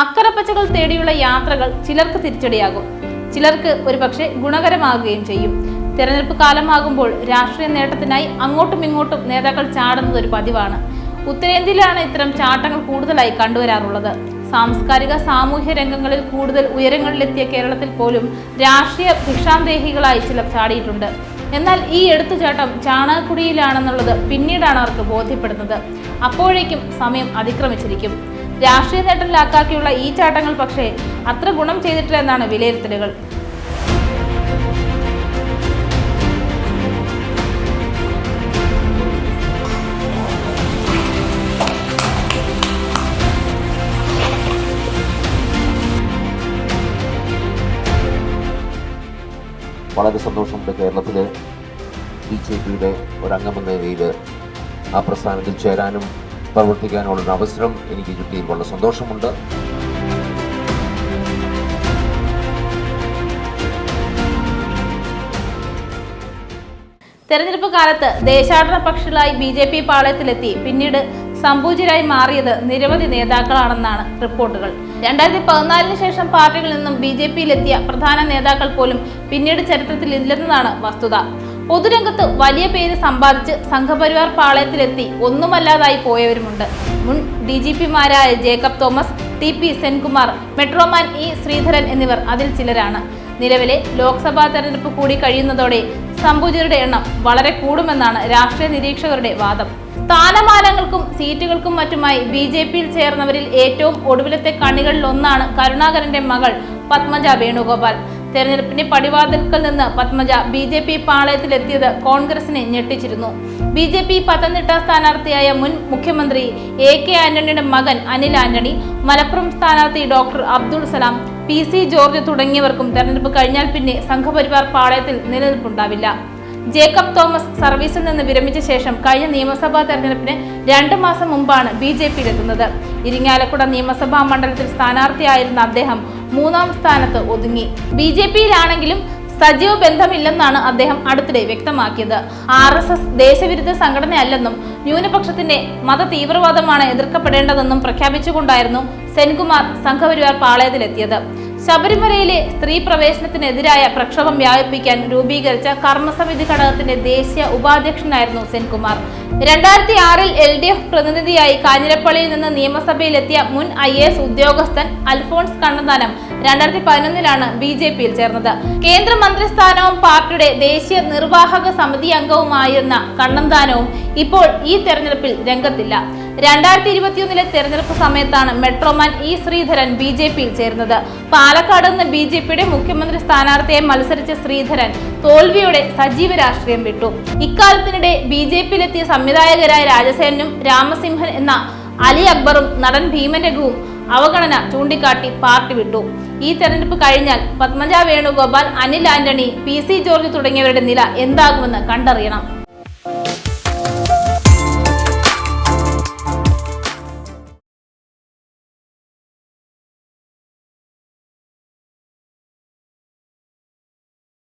അക്കരപ്പച്ചകൾ തേടിയുള്ള യാത്രകൾ ചിലർക്ക് തിരിച്ചടിയാകും. ചിലർക്ക് ഒരുപക്ഷെ ഗുണകരമാകുകയും ചെയ്യും. തെരഞ്ഞെടുപ്പ് കാലമാകുമ്പോൾ രാഷ്ട്രീയ നേട്ടത്തിനായി അങ്ങോട്ടും ഇങ്ങോട്ടും നേതാക്കൾ ചാടുന്നത് ഒരു പതിവാണ്. ഉത്തരേന്ത്യയിലാണ് ഇത്തരം ചാട്ടങ്ങൾ കൂടുതലായി കണ്ടുവരാറുള്ളത്. സാംസ്കാരിക സാമൂഹ്യ രംഗങ്ങളിൽ കൂടുതൽ ഉയരങ്ങളിലെത്തിയ കേരളത്തിൽ പോലും രാഷ്ട്രീയ ഭിക്ഷാന്തേഹികളായി ചിലർ ചാടിയിട്ടുണ്ട്. എന്നാൽ ഈ എടുത്തുചാട്ടം ചാണകക്കുടിയിലാണെന്നുള്ളത് പിന്നീടാണ് അവർക്ക് ബോധ്യപ്പെടുന്നത്. അപ്പോഴേക്കും സമയം അതിക്രമിച്ചിരിക്കും. രാഷ്ട്രീയ നേട്ടം ലാക്കാക്കിയുള്ള ഈ ചാട്ടങ്ങൾ പക്ഷേ അത്ര ഗുണം ചെയ്തിട്ടില്ല എന്നാണ് വിലയിരുത്തലുകൾ. വളരെ സന്തോഷമുണ്ട് കേരളത്തിൽ ബി ജെ പിയുടെ ഒരംഗമെന്ന നിലയിൽ ആ പ്രസ്ഥാനത്തിൽ ചേരാനും പ്രവർത്തിക്കാനുള്ള ഒരു അവസരം എനിക്ക് കിട്ടിയിട്ടുള്ള സന്തോഷമുണ്ട്. തെരഞ്ഞെടുപ്പ് കാലത്ത് ദേശാടന പക്ഷികളായി ബി ജെ പി പാളയത്തിലെത്തി. പിന്നീട് സംപൂജ്യരായി മാറിയത് നിരവധി നേതാക്കളാണെന്നാണ് റിപ്പോർട്ടുകൾ. രണ്ടായിരത്തി പതിനാലിന് ശേഷം പാർട്ടികളിൽ നിന്നും ബി ജെ പിയിലെത്തിയ പ്രധാന നേതാക്കൾ പോലും പിന്നീട് ചരിത്രത്തിൽ ഇല്ലെന്നതാണ് വസ്തുത. പൊതുരംഗത്ത് വലിയ പേര് സമ്പാദിച്ച് സംഘപരിവാർ പാളയത്തിലെത്തി ഒന്നുമല്ലാതായി പോയവരുമുണ്ട്. മുൻ D G പിമാരായ Jacob Thomas T P Senkumar metro man E Sreedharan എന്നിവർ അതിൽ ചിലരാണ്. നിലവിലെ ലോക്സഭാ തെരഞ്ഞെടുപ്പ് കൂടി കഴിയുന്നതോടെ സംഭുജരുടെ എണ്ണം വളരെ കൂടുമെന്നാണ് രാഷ്ട്രീയ നിരീക്ഷകരുടെ വാദം. സ്ഥാനമാനങ്ങൾക്കും സീറ്റുകൾക്കും മറ്റുമായി ബി ജെ പിയിൽ ചേർന്നവരിൽ ഏറ്റവും ഒടുവിലത്തെ കണികളിൽ ഒന്നാണ് കരുണാകരന്റെ മകൾ പത്മജ വേണുഗോപാൽ. തെരഞ്ഞെടുപ്പിന്റെ പടിവാതിൽക്കൽ നിന്ന് പത്മജ ബി ജെ പി പാളയത്തിലെത്തിയത് കോൺഗ്രസിനെ ഞെട്ടിച്ചിരുന്നു. ബി ജെ പി പത്തനംതിട്ട സ്ഥാനാർത്ഥിയായ മുൻ മുഖ്യമന്ത്രി എ കെ ആന്റണിയുടെ മകൻ അനിൽ ആന്റണി മലപ്പുറം സ്ഥാനാർത്ഥി doctor Abdul Salam P C George തുടങ്ങിയവർക്കും തെരഞ്ഞെടുപ്പ് കഴിഞ്ഞാൽ പിന്നെ സംഘപരിവാർ പാളയത്തിൽ നിലനിൽപ്പുണ്ടാവില്ല. ജേക്കബ് തോമസ് സർവീസിൽ നിന്ന് വിരമിച്ച ശേഷം കഴിഞ്ഞ നിയമസഭാ തെരഞ്ഞെടുപ്പിന് രണ്ട് മാസം മുമ്പാണ് ബി ജെ പിയിലെത്തുന്നത്. ഇരിങ്ങാലക്കുട നിയമസഭാ മണ്ഡലത്തിൽ സ്ഥാനാർത്ഥിയായിരുന്ന അദ്ദേഹം മൂന്നാം സ്ഥാനത്ത് ഒതുങ്ങി. ബി ജെ പിയിലാണെങ്കിലും സജീവ ബന്ധമില്ലെന്നാണ് അദ്ദേഹം അടുത്തിടെ വ്യക്തമാക്കിയത്. ആർ എസ് എസ് ദേശവിരുദ്ധ സംഘടനയല്ലെന്നും ന്യൂനപക്ഷത്തിന്റെ മത തീവ്രവാദമാണ് എതിർക്കപ്പെടേണ്ടതെന്നും പ്രഖ്യാപിച്ചുകൊണ്ടായിരുന്നു സെൻകുമാർ സംഘപരിവാർ പാളയത്തിലെത്തിയത്. ശബരിമലയിലെ സ്ത്രീ പ്രവേശനത്തിനെതിരായ പ്രക്ഷോഭം വ്യാപിപ്പിക്കാൻ രൂപീകരിച്ച കർമ്മസമിതി ഘടകത്തിന്റെ ദേശീയ ഉപാധ്യക്ഷനായിരുന്നു സെൻകുമാർ. രണ്ടായിരത്തി ആറിൽ എൽ ഡി എഫ് പ്രതിനിധിയായി കാഞ്ഞിരപ്പള്ളിയിൽ നിന്ന് നിയമസഭയിലെത്തിയ മുൻ ഐ എ എസ് ഉദ്യോഗസ്ഥൻ അൽഫോൺസ് കണ്ണന്താനം രണ്ടായിരത്തി പതിനൊന്നിലാണ് ബി ജെ പിയിൽ ചേർന്നത്. കേന്ദ്രമന്ത്രി സ്ഥാനവും പാർട്ടിയുടെ ദേശീയ നിർവാഹക സമിതി അംഗവുമായിരുന്ന കണ്ണന്താനവും ഇപ്പോൾ ഈ തെരഞ്ഞെടുപ്പിൽ രംഗത്തില്ല. രണ്ടായിരത്തി ഇരുപത്തിയൊന്നിലെ തെരഞ്ഞെടുപ്പ് സമയത്താണ് metro man E Sreedharan B J പിയിൽ ചേർന്നത് പാലക്കാട് നിന്ന് ബി ജെ പിയുടെ മുഖ്യമന്ത്രി സ്ഥാനാർത്ഥിയെ മത്സരിച്ച ശ്രീധരൻ തോൽവിയോടെ സജീവ രാഷ്ട്രീയം വിട്ടു. ഇക്കാലത്തിനിടെ ബി ജെ പിയിലെത്തിയ സംവിധായകരായ രാജസേനും രാമസിംഹൻ എന്ന അലി അക്ബറും നടൻ ഭീമൻ രഘുവും അവഗണന ചൂണ്ടിക്കാട്ടി പാർട്ടി വിട്ടു. ഈ തെരഞ്ഞെടുപ്പ് കഴിഞ്ഞാൽ Padmaja Venugopal Anil Antony P C George തുടങ്ങിയവരുടെ നില എന്താകുമെന്ന് കണ്ടറിയണം.